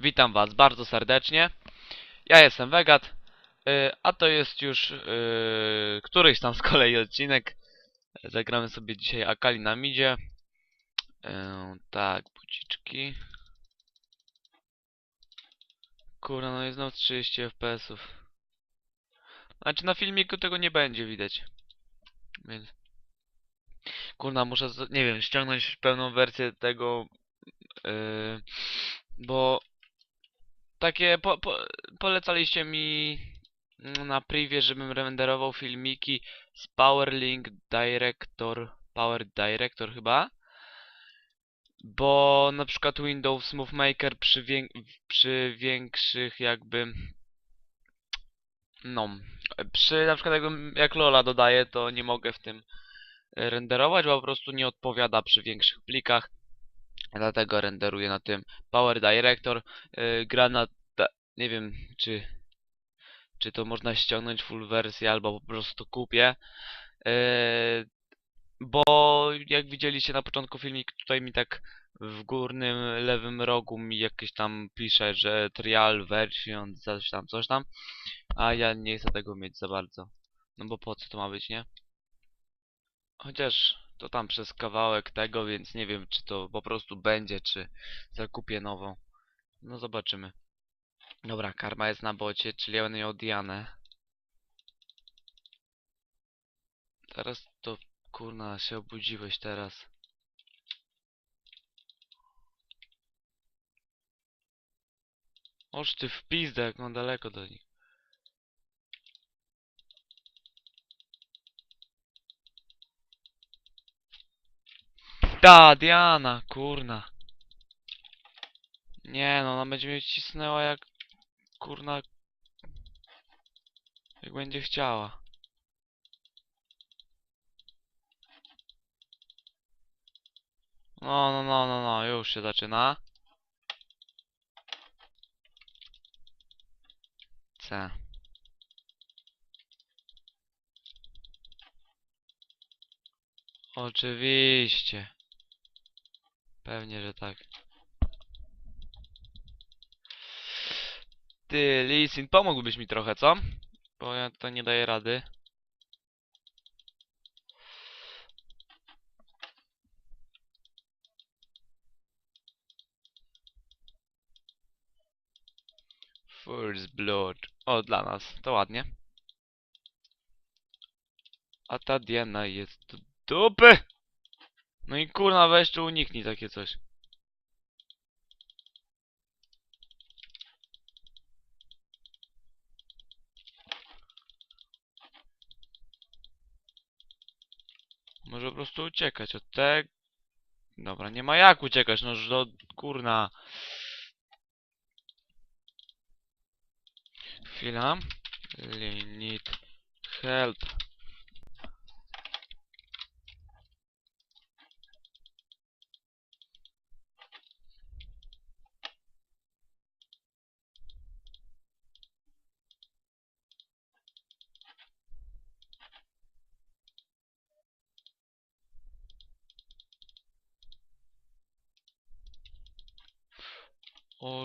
Witam Was bardzo serdecznie. Ja jestem Wegat, y, a to jest już y, któryś tam z kolei odcinek. Zagramy sobie dzisiaj Akali na midzie. Y, tak, buciczki. Kurwa, no jest znowu 30 FPS-ów. Znaczy na filmiku tego nie będzie widać. Więc... Kurna, muszę, nie wiem, ściągnąć pełną wersję tego, yy, bo takie po, po, polecaliście mi mm, na privie, żebym renderował filmiki z PowerLink Director, Power Director chyba, bo na przykład Windows Movie Maker przy, przy większych jakby no, przy na przykład jakbym, jak Lola dodaję, to nie mogę w tym renderować, bo po prostu nie odpowiada przy większych plikach. Dlatego renderuję na tym Power Director. Yy, gra na... nie wiem, czy... Czy to można ściągnąć full wersję, albo po prostu kupię. Yy, bo jak widzieliście na początku filmik, tutaj mi tak w górnym lewym rogu mi jakieś tam pisze, że trial version, coś tam, coś tam. A ja nie chcę tego mieć za bardzo. No bo po co to ma być, nie? Chociaż to tam przez kawałek tego, więc nie wiem, czy to po prostu będzie, czy zakupię nową. No zobaczymy. Dobra, karma jest na bocie, czyli ja będę miał Dianę. Teraz to, kurna, się obudziłeś teraz. Oż ty w jak mam daleko do nich. Da, Diana, kurna. Nie no, ona będzie mnie cisnęła jak... Kurna... Jak będzie chciała. No, no, no, no, no, już się zaczyna. C. Oczywiście. Pewnie, że tak. Ty, Lisin, pomógłbyś mi trochę, co? Bo ja tutaj nie daję rady. First Blood. O, dla nas. To ładnie. A ta Diana jest do dupy! No i kurna, weź tu uniknij takie coś. Może po prostu uciekać od tego. Dobra, nie ma jak uciekać, no do kurna. Chwila. Li- Need help.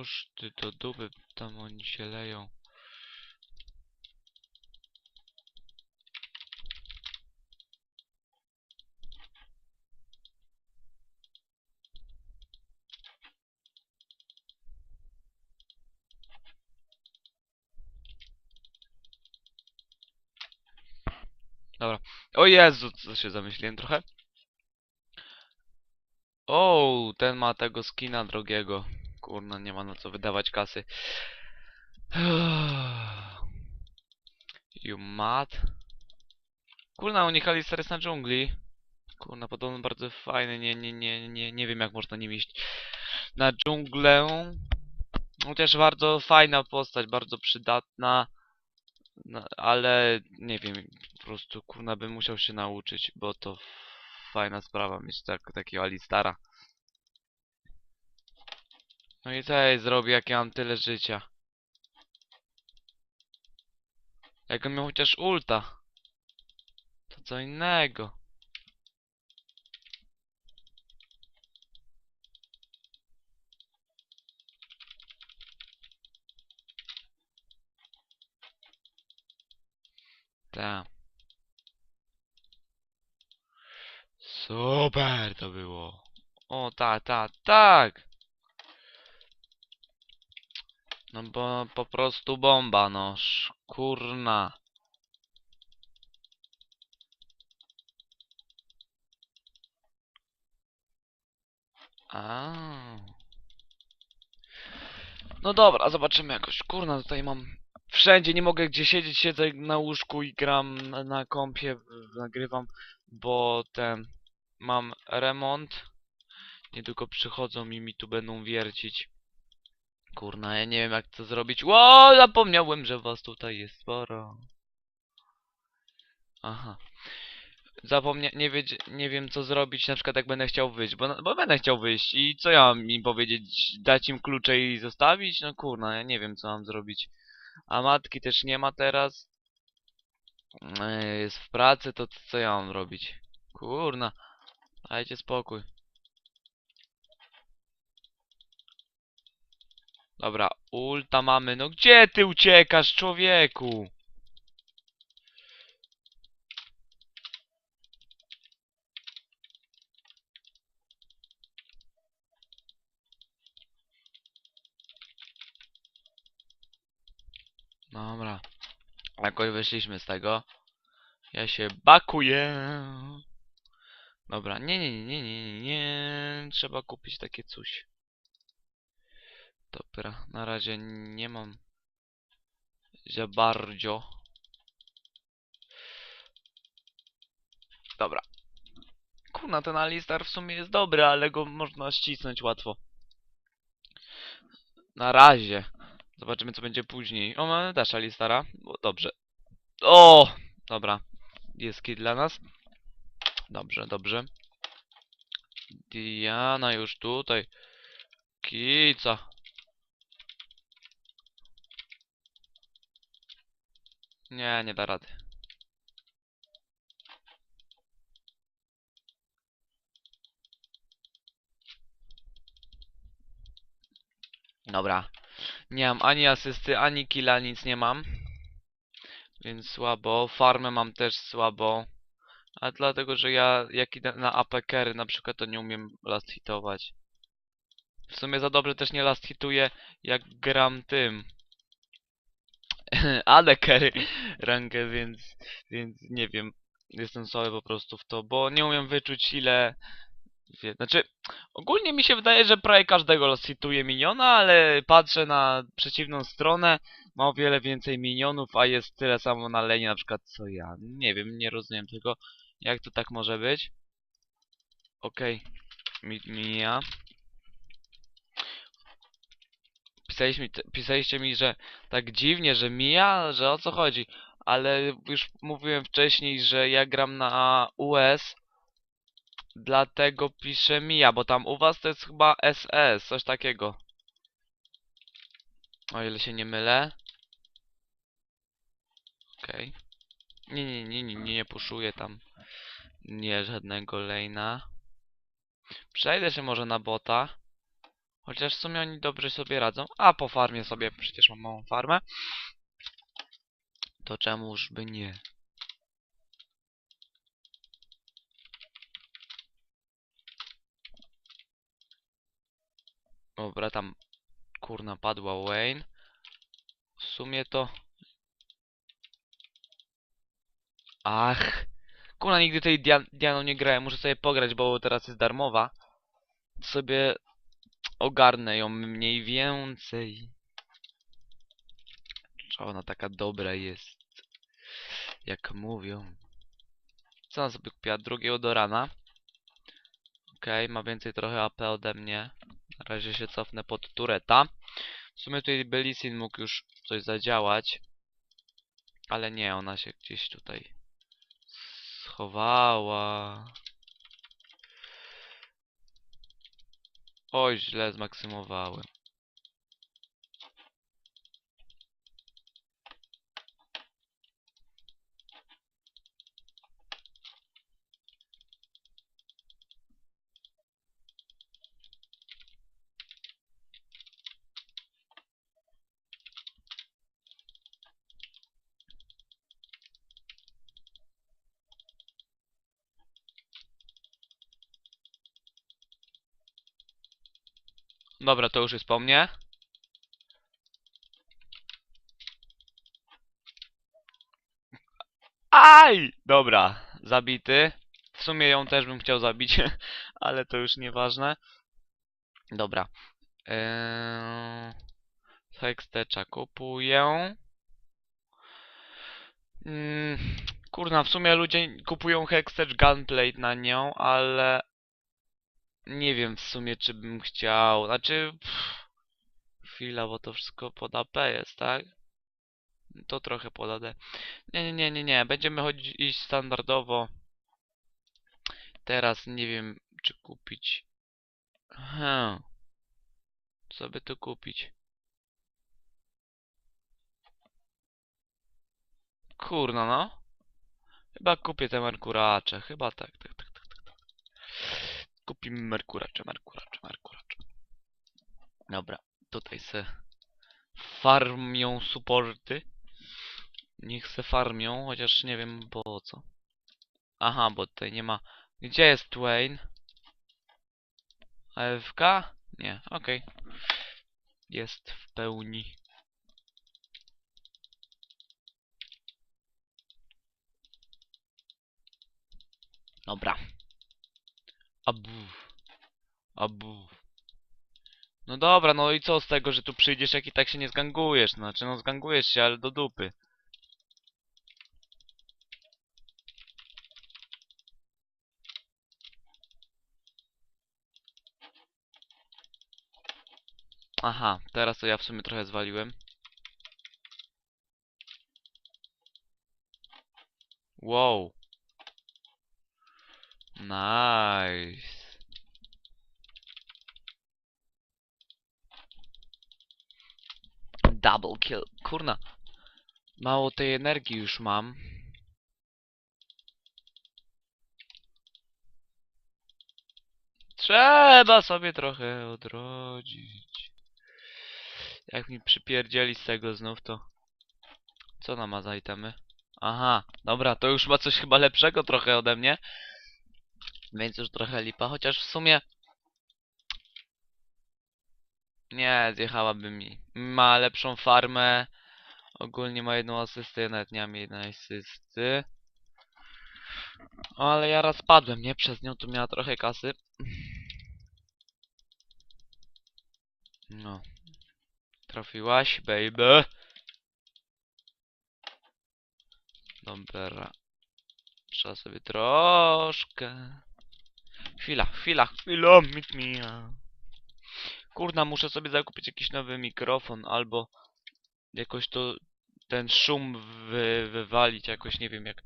Oż ty do dupy, tam oni się leją. Dobra. O Jezu, co się zamyśliłem trochę. O, ten ma tego skina drogiego. Kurna, nie ma na co wydawać kasy. You mad? Kurna, unikali jest na dżungli. Kurna, podobno bardzo fajny, nie, nie, nie, nie, nie wiem jak można nim iść. Na dżunglę. Chociaż bardzo fajna postać, bardzo przydatna. No, ale nie wiem, po prostu kurna bym musiał się nauczyć, bo to fajna sprawa mieć tak, takiego Alistara. No i co ja zrobię, jak ja mam tyle życia? Jak miał chociaż ulta. To co innego. Tak. Super to było. O, tak, tak, tak. No bo po prostu bomba, no. Szkurna. A. No dobra, zobaczymy jakoś. Kurna, tutaj mam wszędzie, nie mogę gdzie siedzieć, siedzę na łóżku i gram na, kompie, nagrywam, bo ten, mam remont. Niedługo przychodzą i mi tu będą wiercić. Kurna, ja nie wiem jak to zrobić. Ło, zapomniałem, że was tutaj jest sporo. Aha. Zapomnia... Nie, wiedz... nie wiem co zrobić, na przykład jak będę chciał wyjść, bo, bo będę chciał wyjść i co ja mam im powiedzieć? Dać im klucze i zostawić? No kurna, ja nie wiem co mam zrobić. A matki też nie ma teraz. Yy, Jest w pracy, to co ja mam robić? Kurna, dajcie spokój. Dobra, ulta mamy. No gdzie ty uciekasz, człowieku? Dobra. Jakoś wyszliśmy z tego. Ja się bakuję. Dobra, nie, nie, nie, nie, nie, nie. Trzeba kupić takie coś. Dobra, na razie nie mam za bardzo. Dobra. Kurna, ten Alistar w sumie jest dobry, ale go można ścisnąć łatwo. Na razie. Zobaczymy co będzie później. O, mamy też Alistara. Bo dobrze. O! Dobra. Jest kit dla nas. Dobrze, dobrze. Diana już tutaj. Kica. Nie, nie da rady. Dobra. Nie mam ani asysty, ani killa, nic nie mam. Więc słabo. Farmę mam też słabo. A dlatego, że ja jak idę na APKery na przykład to nie umiem last hitować. W sumie za dobrze też nie last hituję jak gram tym. Ale carry rankę, więc, więc nie wiem. Jestem słaby po prostu w to, bo nie umiem wyczuć ile... Znaczy, ogólnie mi się wydaje, że prawie każdego last hituje miniona, ale patrzę na przeciwną stronę, ma o wiele więcej minionów, a jest tyle samo na lenie na przykład co ja. Nie wiem, nie rozumiem tego. Jak to tak może być? Okej. Mi, mija. Pisaliśmy, t- pisaliście mi, że tak dziwnie, że mija, że o co chodzi. Ale już mówiłem wcześniej, że ja gram na US. Dlatego piszę mija, bo tam u was to jest chyba SS, coś takiego. O ile się nie mylę. Okej. Nie, nie, nie, nie, nie, nie puszuję tam. Nie, żadnego lane'a. Przejdę się może na bota. Chociaż w sumie oni dobrze sobie radzą. A po farmie sobie, przecież mam małą farmę. To czemuż by nie. Dobra, tam kurna padła Wayne. W sumie to... Ach. Kurna, nigdy tej Dian Dianą nie grałem. Muszę sobie pograć, bo teraz jest darmowa. Sobie ogarnę ją mniej więcej. Czy ona taka dobra jest? Jak mówią. Co ona sobie kupiła? Drugiego do rana. Okej, ma więcej trochę AP ode mnie. Na razie się cofnę pod tureta. W sumie tutaj Belisin mógł już coś zadziałać. Ale nie, ona się gdzieś tutaj schowała. Oj, źle zmaksymowałem. Dobra, to już jest po mnie. Aj! Dobra, zabity. W sumie ją też bym chciał zabić, ale to już nieważne. Dobra. Eee... Kupuję. Mm, kurna, w sumie ludzie kupują Hextech Gunplate na nią, ale... Nie wiem w sumie, czy bym chciał. Znaczy... Pff, chwila, bo to wszystko pod AP jest, tak? To trochę pod AD. Nie, nie, nie, nie, nie. Będziemy chodzić iść standardowo. Teraz nie wiem, czy kupić. Hmm. Co by tu kupić? Kurna, no. Chyba kupię te merkuracze. Chyba tak, tak. tak. Kupimy merkuracze, merkuracze, merkuracze. Dobra, tutaj se farmią supporty. Niech se farmią, chociaż nie wiem po co. Aha, bo tutaj nie ma... Gdzie jest Twain? AFK? Nie, okej. Jest w pełni. Dobra. Abu. Abu. No dobra, no i co z tego, że tu przyjdziesz, jak i tak się nie zgangujesz? Znaczy, no zgangujesz się, ale do dupy. Aha, teraz to ja w sumie trochę zwaliłem. Wow. Nice. Double kill. Kurna. Mało tej energii już mam. Trzeba sobie trochę odrodzić. Jak mi przypierdzieli z tego znów, to... Co ona ma za itemy? Aha, dobra, to już ma coś chyba lepszego trochę ode mnie. Więc już trochę lipa, chociaż w sumie... Nie, zjechałaby mi. Ma lepszą farmę. Ogólnie ma jedną asystę, ja nawet nie mam jednej asysty. Ale ja raz padłem, nie? Przez nią tu miała trochę kasy. No. Trafiłaś, baby. Dobra. Trzeba sobie troszkę... Chwila, chwila, chwila, mit mija. Kurna, muszę sobie zakupić jakiś nowy mikrofon, albo jakoś to ten szum wy, wywalić, jakoś nie wiem jak.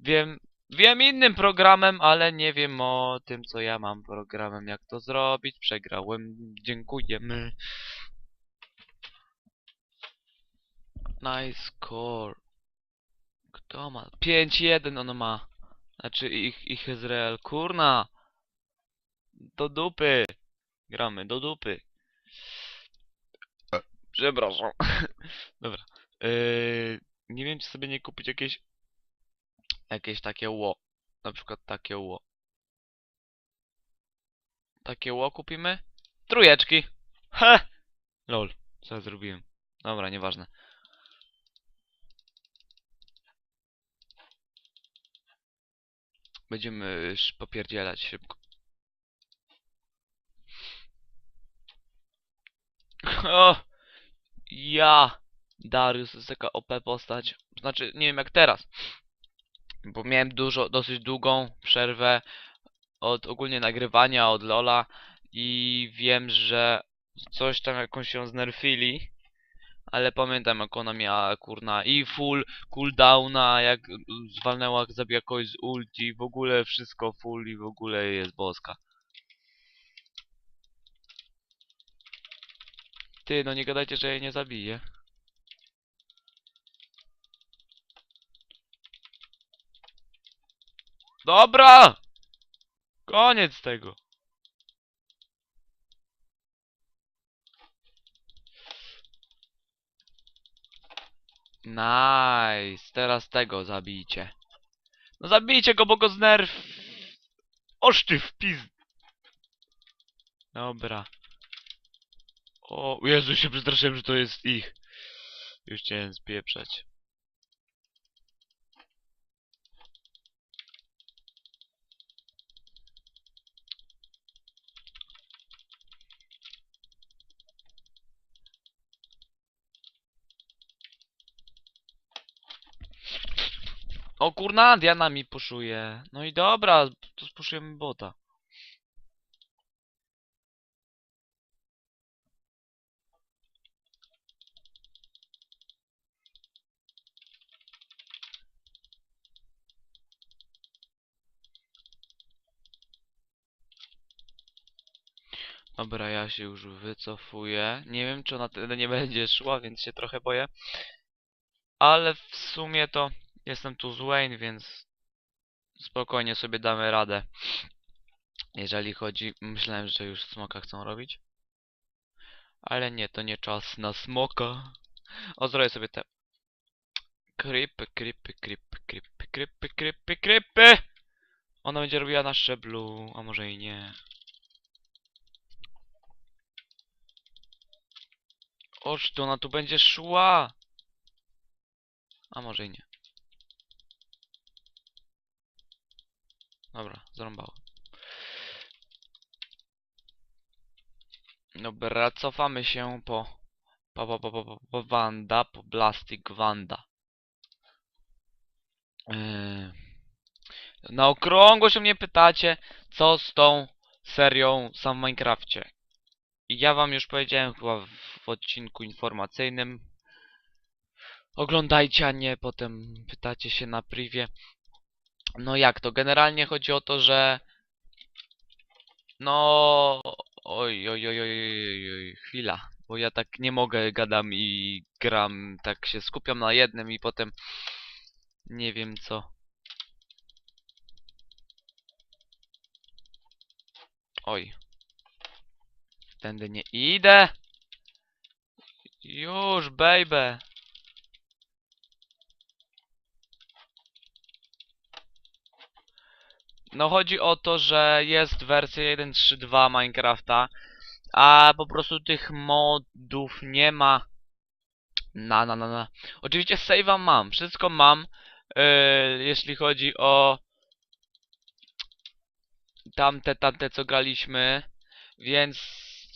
Wiem, wiem innym programem, ale nie wiem o tym, co ja mam programem, jak to zrobić. Przegrałem, dziękujemy. Nice score. Kto ma? 5-1 on ma. Znaczy ich, ich Izrael. Kurna! Do dupy! Gramy, do dupy. Przepraszam. Dobra. Yy, nie wiem, czy sobie nie kupić jakieś... Jakieś takie ło. Na przykład takie ło. Takie ło kupimy? Trójeczki! He! Lol, co ja zrobiłem? Dobra, nieważne. Będziemy już popierdzielać szybko. Ja! Darius jest taka OP postać. Znaczy, nie wiem jak teraz. Bo miałem dużo, dosyć długą przerwę od ogólnie nagrywania, od Lola i wiem, że coś tam jakąś się znerfili. Ale pamiętam jak ona miała kurna i full cooldowna, jak zwalnęła, jak zabija kogoś z ulti, w ogóle wszystko full i w ogóle jest boska. Ty, no nie gadajcie, że jej nie zabiję. Dobra! Koniec tego. Nice. Teraz tego zabijcie. No zabijcie go, bo go znerf... Oż ty w piz... Dobra. O, Jezu, się przestraszyłem, że to jest ich. Już chciałem spieprzać. O kurna, Diana mi puszuje. No i dobra, to spuszujemy bota. Dobra, ja się już wycofuję. Nie wiem, czy ona tyle nie będzie szła, więc się trochę boję. Ale w sumie to jestem tu z Wayne, więc spokojnie sobie damy radę. Jeżeli chodzi... Myślałem, że już smoka chcą robić. Ale nie, to nie czas na smoka. O, zrobię sobie te... Krypy, krypy, krypy, krypy, krypy, krypy, krypy! Ona będzie robiła na szczeblu, a może i nie. Oż to ona tu będzie szła! A może i nie. Dobra, zarąbało. Dobra, cofamy się po... Po, po, po, po, po, Wanda, po Blastic Wanda. Yy. Na okrągłość mnie pytacie, co z tą serią sam w Minecrafcie. I ja wam już powiedziałem chyba w, w odcinku informacyjnym. Oglądajcie, a nie potem pytacie się na privie. No jak to? Generalnie chodzi o to, że... No... Oj, oj, oj, oj, oj, chwila. Bo ja tak nie mogę, gadam i gram, tak się skupiam na jednym i potem... Nie wiem co. Oj. Tędy nie idę. Już, baby. No chodzi o to, że jest wersja 1.3.2 Minecrafta, a po prostu tych modów nie ma. Na, na, na, na. Oczywiście save'a mam, wszystko mam, yy, jeśli chodzi o tamte, tamte co graliśmy, więc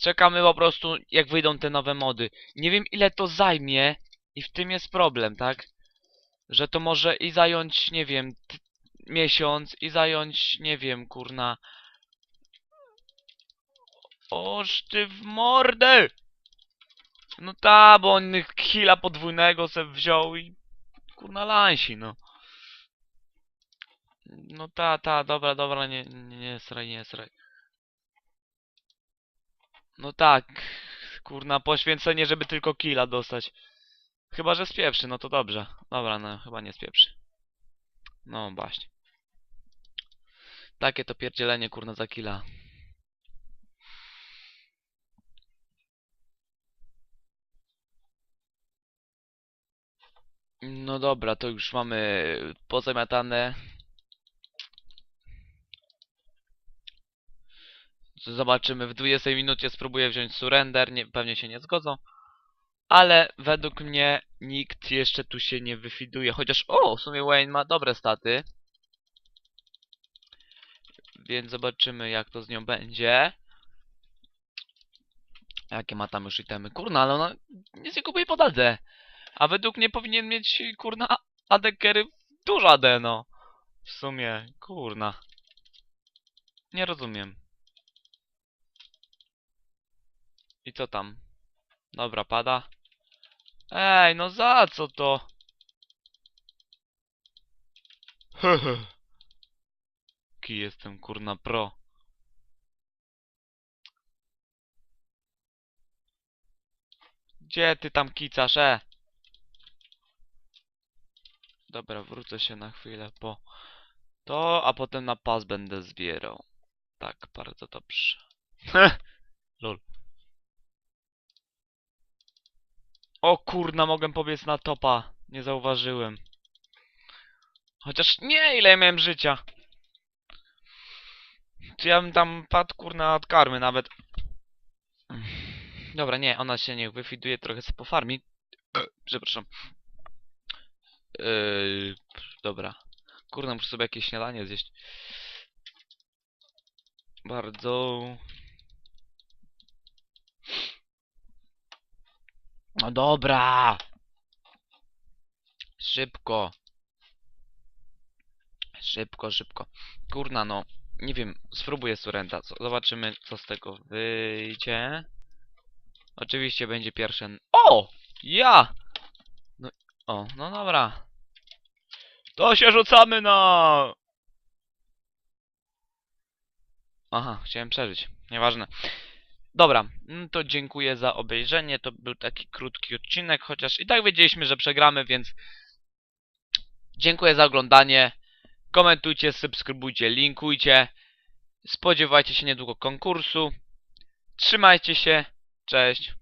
czekamy po prostu jak wyjdą te nowe mody. Nie wiem ile to zajmie i w tym jest problem, tak? Że to może i zająć, nie wiem, miesiąc i zająć, nie wiem, kurna. Oż ty w mordę! No ta, bo on killa podwójnego se wziął i kurna lansi, no. No ta, ta, dobra, dobra, nie, nie, nie sraj, nie sraj. No tak, kurna, poświęcenie, żeby tylko killa dostać. Chyba, że spieprzy, no to dobrze. Dobra, no chyba nie spieprzy. No właśnie. Takie to pierdzielenie, kurna, za killa. No dobra, to już mamy pozamiatane. Zobaczymy, w 20 minucie spróbuję wziąć surrender, nie, pewnie się nie zgodzą. Ale według mnie nikt jeszcze tu się nie wyfiduje, chociaż o, w sumie Wayne ma dobre staty. Więc zobaczymy jak to z nią będzie. Jakie ma tam już itemy? Kurna, ale ona nic nie kupuje pod AD. A według mnie powinien mieć, kurna, a- AD carry dużo AD, no. W sumie, kurna. Nie rozumiem. I co tam? Dobra, pada. Ej, no za co to? Hehe. Ki jestem kurna pro. Gdzie ty tam kicasz, e? Dobra, wrócę się na chwilę po to, a potem na pas będę zbierał. Tak, bardzo dobrze. Lol. O kurna, mogłem pobiec na topa. Nie zauważyłem. Chociaż nie, ile miałem życia. Czy ja bym tam padł kurna od karmy nawet. Dobra, nie, ona się niech wyfiduje, trochę sobie pofarmi. Przepraszam. Yy, dobra. Kurde, muszę sobie jakieś śniadanie zjeść. Bardzo... No dobra! Szybko. Szybko, szybko. Kurna, no. Nie wiem, spróbuję Surrenda. Zobaczymy, co z tego wyjdzie. Oczywiście będzie pierwszy... O! Ja! No, o, no dobra. To się rzucamy na... Aha, chciałem przeżyć. Nieważne. Dobra, mm, to dziękuję za obejrzenie. To był taki krótki odcinek, chociaż i tak wiedzieliśmy, że przegramy, więc dziękuję za oglądanie. Komentujcie, subskrybujcie, linkujcie. Spodziewajcie się niedługo konkursu. Trzymajcie się. Cześć.